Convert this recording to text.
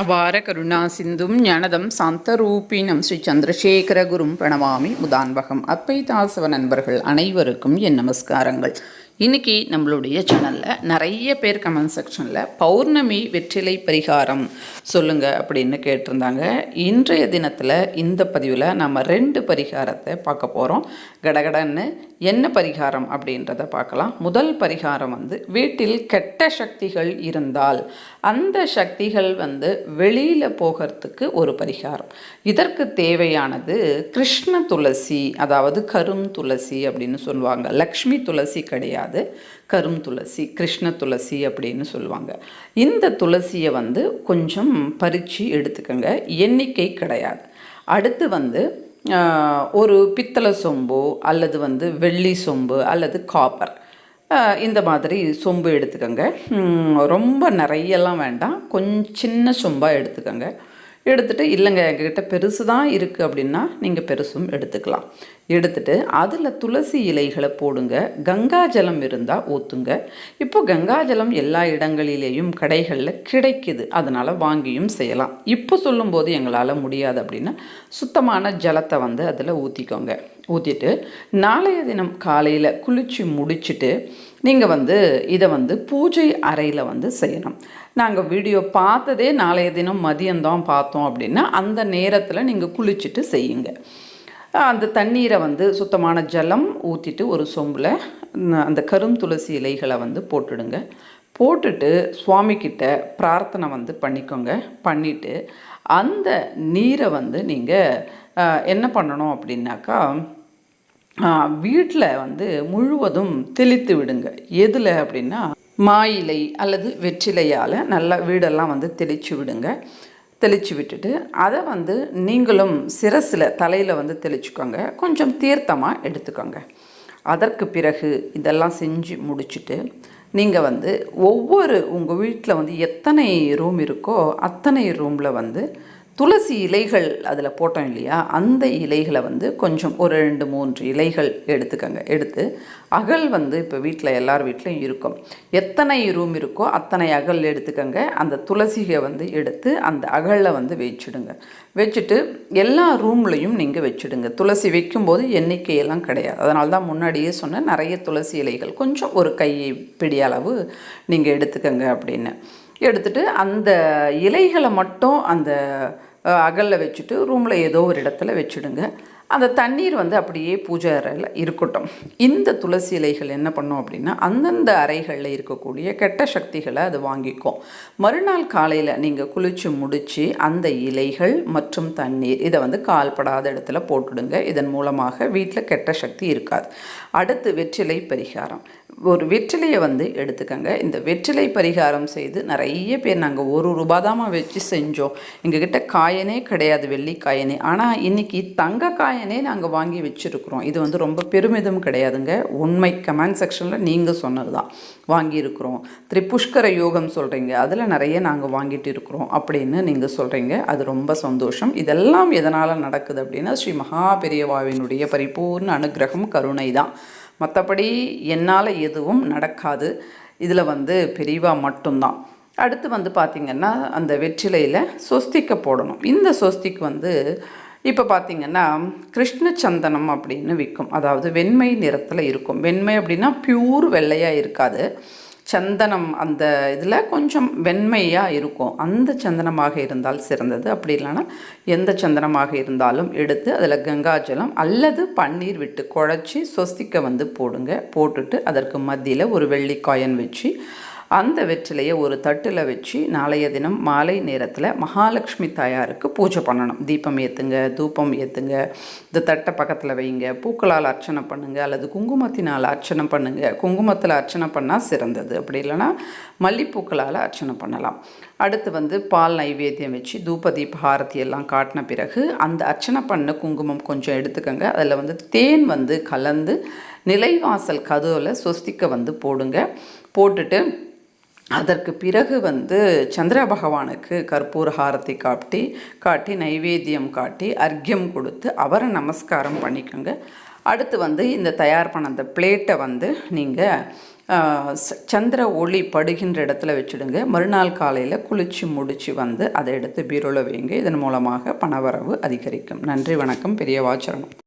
அபார கருணா சிந்தும் ஞானதம் சாந்தரூபினம் ஸ்ரீ சந்திரசேகர குரும் பிரணவாமி முதான்பகம். அத்வைதாசவ நண்பர்கள் அனைவருக்கும் என் நமஸ்காரங்கள். இன்னைக்கு நம்மளுடைய சேனலில் நிறைய பேர் கமெண்ட் செக்ஷனில் பௌர்ணமி வெற்றிலை பரிகாரம் சொல்லுங்க அப்படின்னு கேட்டிருந்தாங்க. இன்றைய தினத்தில் இந்த பதிவில் நம்ம ரெண்டு பரிகாரத்தை பார்க்க போகிறோம் கடகடன்னு என்ன பரிகாரம் அப்படின்றத பார்க்கலாம். முதல் பரிகாரம் வந்து வீட்டில் கெட்ட சக்திகள் இருந்தால் அந்த சக்திகள் வந்து வெளியில் போகிறதுக்கு ஒரு பரிகாரம். இதற்கு தேவையானது கிருஷ்ண துளசி அதாவது கரும் துளசி அப்படின்னு சொல்லுவாங்க. லக்ஷ்மி துளசி கிடையாது கரும் துளசி கிருஷ்ண துளசி அப்படின்னு சொல்லுவாங்க. இந்த துளசியை வந்து கொஞ்சம் பறித்து எடுத்துக்கோங்க. எண்ணிக்கை கிடையாது. அடுத்து வந்து ஒரு பித்தளை சொம்பு அல்லது வந்து வெள்ளி சொம்பு அல்லது காப்பர். இந்த மாதிரி சொம்பு எடுத்துக்கோங்க. ரொம்ப நிறையெல்லாம் வேண்டாம். கொஞ்சம் சின்ன சொம்பாக எடுத்துக்கோங்க. எடுத்துட்டு இல்லைங்க எங்ககிட்ட பெருசு தான் இருக்குது அப்படின்னா நீங்கள் பெருசும் எடுத்துக்கலாம். எடுத்துட்டு அதில் துளசி இலைகளை போடுங்க. கங்கா ஜலம் இருந்தால் ஊற்றுங்க இப்போ கங்கா ஜலம் எல்லா இடங்களிலேயும் கடைகளில் கிடைக்குது. அதனால் வாங்கியும் செய்யலாம். இப்போ சொல்லும்போது எங்களால் முடியாது அப்படின்னா சுத்தமான ஜலத்தை வந்து அதில் ஊற்றிக்கோங்க ஊற்றிட்டு நாளைய தினம் காலையில் குளித்து முடிச்சுட்டு நீங்கள் வந்து இதை வந்து பூஜை அறையில் வந்து செய்யணும். நாங்கள் வீடியோ பார்த்ததே நாளைய தினம் மதியம்தான் பார்த்தோம் அப்படின்னா அந்த நேரத்தில் நீங்கள் குளிச்சுட்டு செய்யுங்க. அந்த தண்ணீரை வந்து சுத்தமான ஜலம் ஊற்றிட்டு ஒரு சொம்பில் அந்த கரும் துளசி இலைகளை வந்து போட்டுடுங்க. போட்டுட்டு சுவாமிக்கிட்ட பிரார்த்தனை வந்து பண்ணிக்கோங்க. பண்ணிவிட்டு அந்த நீரை வந்து நீங்கள் என்ன பண்ணணும் அப்படின்னாக்கா வீட்டில் வந்து முழுவதும் தெளித்து விடுங்க. எதில் அப்படின்னா மாயிலை அல்லது வெற்றிலையால் நல்லா வீடெல்லாம் வந்து தெளித்து விடுங்க. தெளித்து விட்டுட்டு அதை வந்து நீங்களும் சிரசில் தலையில் வந்து தெளிச்சுக்கோங்க. கொஞ்சம் தீர்த்தமாக எடுத்துக்கோங்க. அதற்கு பிறகு இதெல்லாம் செஞ்சு முடிச்சுட்டு நீங்கள் வந்து ஒவ்வொரு உங்கள் வீட்டில் வந்து எத்தனை ரூம் இருக்கோ அத்தனை ரூமில் வந்து துளசி இலைகள் அதில் போட்டோம் இல்லையா? அந்த இலைகளை வந்து கொஞ்சம் ஒரு ரெண்டு மூன்று இலைகள் எடுத்துக்கோங்க. எடுத்து அகல் வந்து இப்போ வீட்டில் எல்லார் வீட்லையும் இருக்கும். எத்தனை ரூம் இருக்கோ அத்தனை அகல் எடுத்துக்கோங்க. அந்த துளசியை வந்து எடுத்து அந்த அகலில் வந்து வச்சுடுங்க. வச்சுட்டு எல்லா ரூம்லையும் நீங்கள் வச்சுடுங்க. துளசி வைக்கும்போது எண்ணிக்கையெல்லாம் கிடையாது. அதனால தான் முன்னாடியே சொன்னேன் நிறைய துளசி இலைகள் கொஞ்சம் ஒரு கை பிடி அளவு நீங்கள் எடுத்துக்கங்க அப்படின்னு. எடுத்துட்டு அந்த இலைகளை மட்டும் அந்த அகலில் வச்சுட்டு ரூமில் ஏதோ ஒரு இடத்துல வச்சுடுங்க. அந்த தண்ணீர் வந்து அப்படியே பூஜை அறையில் இருக்கட்டும். இந்த துளசி இலைகள் என்ன பண்ணும் அப்படின்னா அந்தந்த அறைகளில் இருக்கக்கூடிய கெட்ட சக்திகளை அது வாங்கிக்கும். மறுநாள் காலையில் நீங்கள் குளித்து முடித்து அந்த இலைகள் மற்றும் தண்ணீர் இதை வந்து கால்படாத இடத்துல போட்டுடுங்க. இதன் மூலமாக வீட்டில் கெட்ட சக்தி இருக்காது. அடுத்து வெற்றிலை பரிகாரம். ஒரு வெற்றிலையை வந்து எடுத்துக்கோங்க. இந்த வெற்றிலை பரிகாரம் செய்து நிறைய பேர் நாங்கள் ஒரு ரூபா தாம்மா வச்சு செஞ்சோம். எங்ககிட்ட காயனே கிடையாது வெள்ளி காயனே. ஆனால் இன்றைக்கி தங்க காயன் நாங்கள் வாங்கி வச்சுருக்குறோம். இது வந்து ரொம்ப பெருமிதம் கிடையாதுங்க. உண்மை. கமெண்ட் செக்ஷனில் நீங்கள் சொன்னது தான் வாங்கியிருக்கிறோம். திரிபுஷ்கர யோகம் சொல்கிறீங்க அதில் நிறைய நாங்கள் வாங்கிட்டு இருக்கிறோம் அப்படின்னு நீங்கள் சொல்கிறீங்க அது ரொம்ப சந்தோஷம். இதெல்லாம் எதனால் நடக்குது அப்படின்னா ஸ்ரீ மகா பெரியவாவினுடைய பரிபூர்ண அனுகிரகம் கருணை தான் மற்றபடி என்னால் எதுவும் நடக்காது. இதில் வந்து பெரியவா மட்டும்தான். அடுத்து வந்து பார்த்திங்கன்னா அந்த வெற்றிலையில் சொஸ்திக்க போடணும். இந்த சொஸ்திக்கு வந்து இப்போ பார்த்திங்கன்னா கிருஷ்ண சந்தனம் அப்படின்னு விற்கும் அதாவது வெண்மை நிறத்தில் இருக்கும். வெண்மை அப்படின்னா பியூர் வெள்ளையாக இருக்காது. சந்தனம் அந்த இதில் கொஞ்சம் வெண்மையாக இருக்கும். அந்த சந்தனமாக இருந்தால் சிறந்தது. அப்படி இல்லைன்னா எந்த சந்தனமாக இருந்தாலும் எடுத்து அதில் கங்காஜலம் அல்லது பன்னீர் விட்டு குழச்சி சொஸ்திக்க வந்து போடுங்க. போட்டுட்டு அதற்கு மத்தியில் ஒரு வெள்ளி காயின் வச்சு அந்த வெற்றிலையை ஒரு தட்டில் வச்சு நாளைய தினம் மாலை நேரத்தில் மகாலட்சுமி தாயாருக்கு பூஜை பண்ணணும். தீபம் ஏற்றுங்க தூபம் ஏற்றுங்க இந்த தட்டை பக்கத்தில் வைங்க பூக்களால் அர்ச்சனை பண்ணுங்கள் அல்லது குங்குமத்தினால் அர்ச்சனை பண்ணுங்க. குங்குமத்தில் அர்ச்சனை பண்ணால் சிறந்தது. அப்படி இல்லைன்னா மல்லிப்பூக்களால் அர்ச்சனை பண்ணலாம். அடுத்து வந்து பால் நைவேத்தியம் வச்சு தூப தீப ஆரத்தி எல்லாம் காட்டின பிறகு அந்த அர்ச்சனை பண்ண குங்குமம் கொஞ்சம் எடுத்துக்கோங்க. அதில் வந்து தேன் வந்து கலந்து நிலைவாசல் கதவில் சொஸ்திக்க வந்து போடுங்க. போட்டுட்டு அதற்கு பிறகு வந்து சந்திர பகவானுக்கு கற்பூர ஹாரத்தை காட்டி காட்டி நைவேத்தியம் காட்டி அர்க்கியம் கொடுத்து அவரை நமஸ்காரம் பண்ணிக்கோங்க. அடுத்து வந்து இந்த தயார் பண்ண அந்த பிளேட்டை வந்து நீங்கள் ச- சந்திர ஒளி படுகின்ற இடத்துல வச்சுடுங்க. மறுநாள் காலையில் குளிச்சு முடித்து வந்து அதை எடுத்து பீரோவில் வைங்க. இதன் மூலமாக பணவரவு அதிகரிக்கும். நன்றி வணக்கம். பெரிய வாச்சரணம்